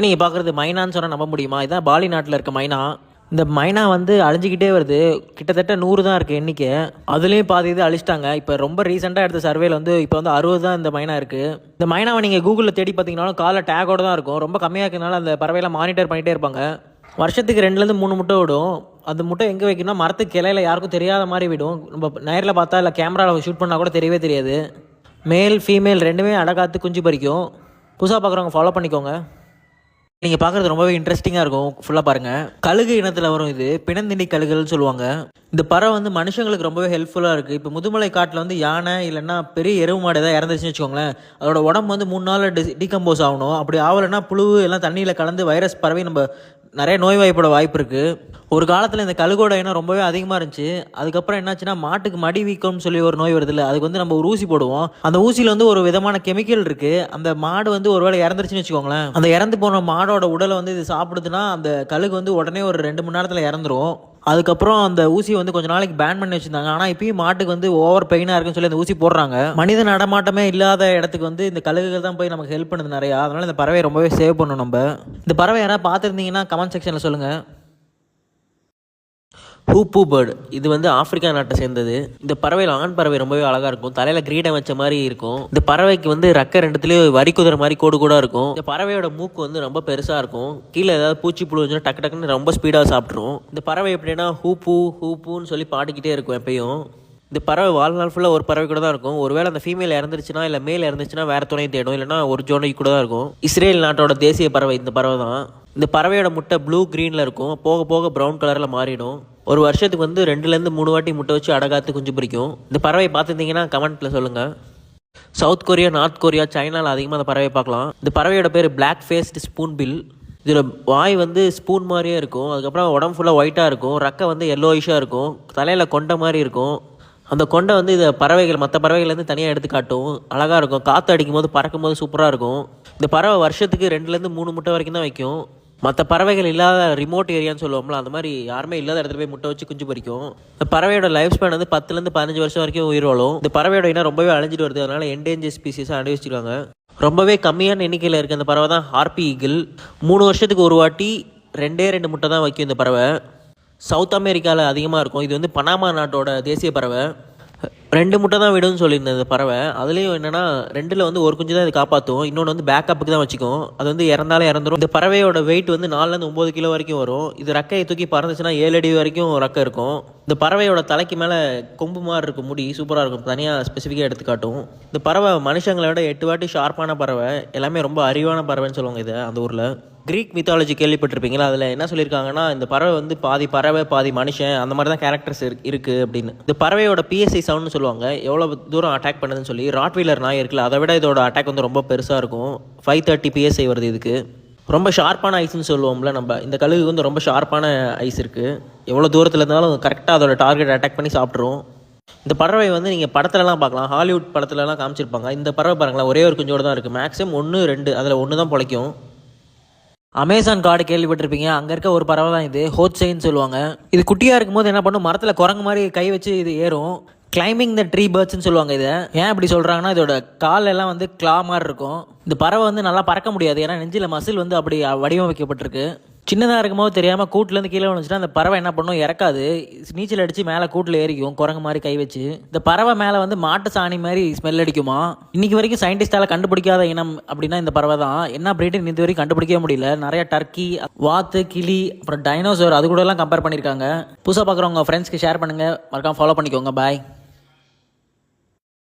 இப்போ நீங்கள் பார்க்குறது மைனான்னு சொன்னால் நம்ப முடியுமா? இதான் பாலி நாட்டில் இருக்க மைனா. இந்த மைனா வந்து அழிஞ்சிக்கிட்டே வருது. கிட்டத்தட்ட நூறு தான் இருக்குது எண்ணிக்கை. அதுலேயும் பாதி இது அழிச்சிட்டாங்க. இப்போ ரொம்ப ரீசெண்டாக எடுத்த சர்வேல வந்து இப்போ வந்து அறுபது தான் இந்த மைனா இருக்குது இந்த மைனாவை நீங்கள் கூகுளில் தேடி பார்த்தீங்கன்னாலும் காலை டேகோட தான் இருக்கும். ரொம்ப கம்மியாக இருக்கிறதுனால அந்த பறவையெல்லாம் மானிட்டர் பண்ணிகிட்டே இருப்பாங்க. வருஷத்துக்கு ரெண்டுலேருந்து மூணு முட்டை விடும். அந்த முட்டை எங்கே வைக்கணும்னா மரத்துக்கு கிளையில யாருக்கும் தெரியாத மாதிரி விடும். நம்ம நேரில் பார்த்தா இல்லை கேமராவில் ஷூட் பண்ணால் கூட தெரியவே தெரியாது. மேல் ஃபீமேல் ரெண்டுமே அடகாத்து குஞ்சு பறிக்கும். புதுசாக பார்க்குறவங்க ஃபாலோ பண்ணிக்கோங்க. நீங்கள் பார்க்குறது ரொம்பவே இன்ட்ரெஸ்டிங்காக இருக்கும். ஃபுல்லாக பாருங்கள் கழுகு இனத்தில் வரும் இது. பிணந்திண்டி கழுகுகள்னு சொல்லுவாங்க. இந்த பறவை வந்து மனுஷங்களுக்கு ரொம்பவே ஹெல்ப்ஃபுல்லாக இருக்குது இப்போ முதுமலை காட்டில் வந்து யானை இல்லைன்னா பெரிய எருவு மாடு ஏதாவது இறந்துச்சுன்னு வச்சுக்கோங்களேன். அதோட உடம்பு வந்து மூணு நாள் டி டீகம்போஸ் ஆகணும். அப்படி ஆகலைன்னா புழு எல்லாம் தண்ணியில் கலந்து வைரஸ் பரவி நம்ம நிறைய நோய்வாய்ப்பட வாய்ப்பு இருக்குது ஒரு காலத்தில் இந்த கழுகோட இனம் ரொம்பவே அதிகமாக இருந்துச்சு. அதுக்கப்புறம் என்னாச்சுன்னா மாட்டுக்கு மடி வீக்கம்னு சொல்லி ஒரு நோய் வருதுல்ல அதுக்கு வந்து நம்ம ஒரு ஊசி போடுவோம். அந்த ஊசியில் வந்து ஒரு விதமான கெமிக்கல் இருக்குது அந்த மாடு வந்து ஒரு வேளை இறந்துருச்சுன்னு வச்சுக்கோங்களேன். அந்த இறந்து போன மாடோட உடலை வந்து இது சாப்பிடுதுன்னா அந்த கழுகு வந்து உடனே ஒரு ரெண்டு மணி நேரத்தில் இறந்துரும். அதுக்கப்புறம் அந்த ஊசி வந்து கொஞ்ச நாளைக்கு பேன் பண்ணி வச்சிருந்தாங்க. ஆனால் இப்பயும் மாட்டுக்கு வந்து ஓவர் பெயினாக இருக்குன்னு சொல்லி அந்த ஊசி போடுறாங்க. மனித நடமாட்டமே இல்லாத இடத்துக்கு வந்து இந்த கழுகுகள் தான் போய் நமக்கு ஹெல்ப் பண்ணுது நிறையா. அதனால இந்த பறவையை ரொம்பவே சேவ் பண்ணணும் நம்ம. இந்த பறவை யாராவது பார்த்துருந்தீங்கன்னா கமெண்ட் செக்ஷனில் சொல்லுங்கள் ஹூப்பூ பேர்டு இது வந்து ஆப்பிரிக்கா நாட்டை சேர்ந்தது. இந்த பறவையில் ஆண் பறவை ரொம்பவே அழகாக இருக்கும். தலையில் கிரீடம் வச்ச மாதிரி இருக்கும். இந்த பறவைக்கு வந்து ரெக்க ரெண்டுத்துலேயும் வரி குதிரை மாதிரி கோடு கூட இருக்கும். இந்த பறவையோட மூக்கு வந்து ரொம்ப பெருசாக இருக்கும். கீழே ஏதாவது பூச்சி புழு வச்சுன்னா டக்கு டக்குன்னு ரொம்ப ஸ்பீடாக சாப்பிட்ரும் இந்த பறவை எப்படின்னா ஹூப்பூ ஹூப்பூன்னு சொல்லி பாடிக்கிட்டே இருக்கும் எப்பயும். இந்த பறவை வாழ்நாள் ஃபுல்லாக ஒரு பறவை கூட தான் இருக்கும். ஒருவேளை அந்த ஃபீமேல் இறந்துருச்சுன்னா இல்லை மேல் இறந்துச்சுன்னா வேறு துணை தேடும். இல்லைன்னா ஒரு ஜோனைக்கு கூட தான் இருக்கும். இஸ்ரேல் நாட்டோட தேசிய பறவை இந்த பறவை தான் இந்த பறவையோட முட்டை ப்ளூ க்ரீனில் இருக்கும். போக போக ப்ரௌன் கலரில் மாறிடும். ஒரு வருஷத்துக்கு வந்து ரெண்டுலேருந்து மூணு வாட்டி முட்டை வச்சு அடகாத்து குஞ்சு பிடிக்கும். இந்த பறவை பார்த்துருந்தீங்கன்னா கமெண்ட்டில் சொல்லுங்கள் சவுத் கொரியா நார்த் கொரியா சைனாவில் அதிகமாக அந்த பறவையை பார்க்கலாம். இந்த பறவையோட பேர் பிளாக் ஃபேஸ்டு ஸ்பூன் பில் இதில் வாய் வந்து ஸ்பூன் மாதிரியே இருக்கும். அதுக்கப்புறம் உடம்பு ஃபுல்லாக ஒயிட்டாக இருக்கும். ரக்கை வந்து எல்லோயிஷாக இருக்கும். தலையில் கொண்ட மாதிரி இருக்கும். அந்த கொண்டை வந்து இதை பறவைகள் மற்ற பறவைகள்லேருந்து தனியாக எடுத்து காட்டும். அழகாக இருக்கும். காற்று அடிக்கும் போது பறக்கும் போது சூப்பராக இருக்கும். இந்த பறவை வருஷத்துக்கு ரெண்டுலேருந்து மூணு முட்டை வரைக்கும் தான் வைக்கும். மற்ற பறவைகள் இல்லாத ரிமோட் ஏரியான்னு சொல்லுவோம்ல அந்த மாதிரி யாருமே இல்லாத இடத்துல போய் முட்டை வச்சு குஞ்சு பறிக்கும். இந்த பறவையோட லைஃப் ஸ்பேன் வந்து பத்துலேருந்து பதினஞ்சு வருஷம் வரைக்கும் உயிர் வாழும். இந்த பறவையோட இனம் ரொம்பவே அழிஞ்சிட்டு வருது. அதனால என்டேஞ்சர் ஸ்பீசிஸாக அனுபவிச்சிருக்காங்க. ரொம்பவே கம்மியான எண்ணிக்கையில் இருக்க அந்த பறவை தான் ஹார்பி ஈகிள் மூணு வருஷத்துக்கு ஒரு வாட்டி ரெண்டே ரெண்டு முட்டை தான் வைக்கும் இந்த பறவை. சவுத் அமெரிக்காவில் அதிகமாக இருக்கும். இது வந்து பனாமா நாட்டோட தேசிய பறவை. ரெண்டு முட்டை தான் விடும்னு சொல்லியிருந்தது பறவை. அதுலேயும் என்னென்னா ரெண்டில் வந்து ஒரு குஞ்சு தான் இது காப்பாற்றும் இன்னொன்று வந்து பேக்கப்புக்கு தான் வச்சுக்கும். அது வந்து இறந்தாலே இறந்துடும் இந்த பறவையோட வெயிட் வந்து நாலுலேருந்து ஒம்பது கிலோ வரைக்கும் வரும். இது ரக்கையை தூக்கி பறந்துச்சுன்னா ஏழு அடி வரைக்கும் ரக்கை இருக்கும். இந்த பறவையோட தலைக்கு மேலே கொம்பு மாதிரி இருக்கும் முடி சூப்பராக இருக்கும். தனியாக ஸ்பெசிஃபிக்காக எடுத்து காட்டும். இந்த பறவை மனுஷங்களை விட எட்டு வாட்டி ஷார்ப்பான பறவை. எல்லாமே ரொம்ப அறிவான பறவைன்னு சொல்லுவாங்க இதை அந்த ஊரில். கிரீக் மித்தாலஜி கேள்விப்பட்டிருப்பீங்களா? அதில் என்ன சொல்லியிருக்காங்கன்னா இந்த பறவை வந்து பாதி பறவை பாதி மனுஷன் அந்த மாதிரி தான் கேரக்டர்ஸ் இருக்குது அப்படின்னு. இந்த பறவையோட பிஎஸ்ஐ சவுண்ட்னு சொல்லுவாங்க. எவ்வளோ தூரம் அட்டாக் பண்ணுதுன்னு சொல்லி ராட்வீலர் நாய் இருக்குல்ல அதை விட இதோட அட்டாக் வந்து ரொம்ப பெருசாக இருக்கும். ஃபைவ் தேர்ட்டி பிஎஸ்ஐ வருது இதுக்கு. ரொம்ப ஷார்ப்பான ஐஸ்னு சொல்லுவோம்ல நம்ம. இந்த கழுகு வந்து ரொம்ப ஷார்ப்பான ஐஸ் இருக்குது எவ்வளோ தூரத்தில் இருந்தாலும் கரெக்டாக அதோட டார்கெட் அட்டாக் பண்ணி சாப்பிட்ருவோம் இந்த பறவை வந்து நீங்கள் படத்துலலாம் பார்க்கலாம். ஹாலிவுட் படத்துலலாம் காமிச்சிருப்பாங்க. இந்த பறவை பாருங்களேன் ஒரே ஒரு குஞ்சோடு தான் இருக்குது மேக்ஸிமம் ஒன்று ரெண்டு அதில் ஒன்று தான் பிழைக்கும். அமேசான் காடு கேள்விப்பட்டிருப்பீங்க. அங்கே இருக்க ஒரு பறவை தான் இது. ஹோட்சைன்னு சொல்லுவாங்க. இது குட்டியாக இருக்கும்போது என்ன பண்ணும்? மரத்தில் குரங்கு மாதிரி கை வச்சு இது ஏறும். கிளைம்பிங் த ட்ரீ பேர்ட்ஸ்னு சொல்லுவாங்க இதை. ஏன் இப்படி சொல்கிறாங்கன்னா இதோட கால் எல்லாம் வந்து கிளா மாதிரி இருக்கும். இந்த பறவை வந்து நல்லா பறக்க முடியாது. ஏன்னா நெஞ்சில் மசில் வந்து அப்படி வடிவமைக்கப்பட்டிருக்கு. சின்னதாக இருக்கும்போது தெரியாமல் கூட்டிலேருந்து கீழே விழுந்துச்சுன்னா அந்த பறவை என்ன பண்ணும்? இறக்காது. நீச்சல் அடித்து மேலே கூட்டில் ஏறிக்கும். குரங்கு மாதிரி கை வச்சு. இந்த பறவை மேலே வந்து மாட்டு சாணி மாதிரி ஸ்மெல் அடிக்குமா? இன்னைக்கு வரைக்கும் சயின்டிஸ்டால் கண்டுபிடிக்காத இனம் அப்படின்னா இந்த பறவை தான். என்ன பிரீடுன்னு இது வரைக்கும் கண்டுபிடிக்கவே முடியல. நிறைய டர்க்கி வாத்து கிளி அப்புறம் டைனோசர் அது கூட எல்லாம் கம்பேர் பண்ணியிருக்காங்க புதுசாக பார்க்குறவங்க ஃப்ரெண்ட்ஸ்க்கு ஷேர் பண்ணுங்கள் மறக்காம ஃபாலோ பண்ணிக்கோங்க. பாய்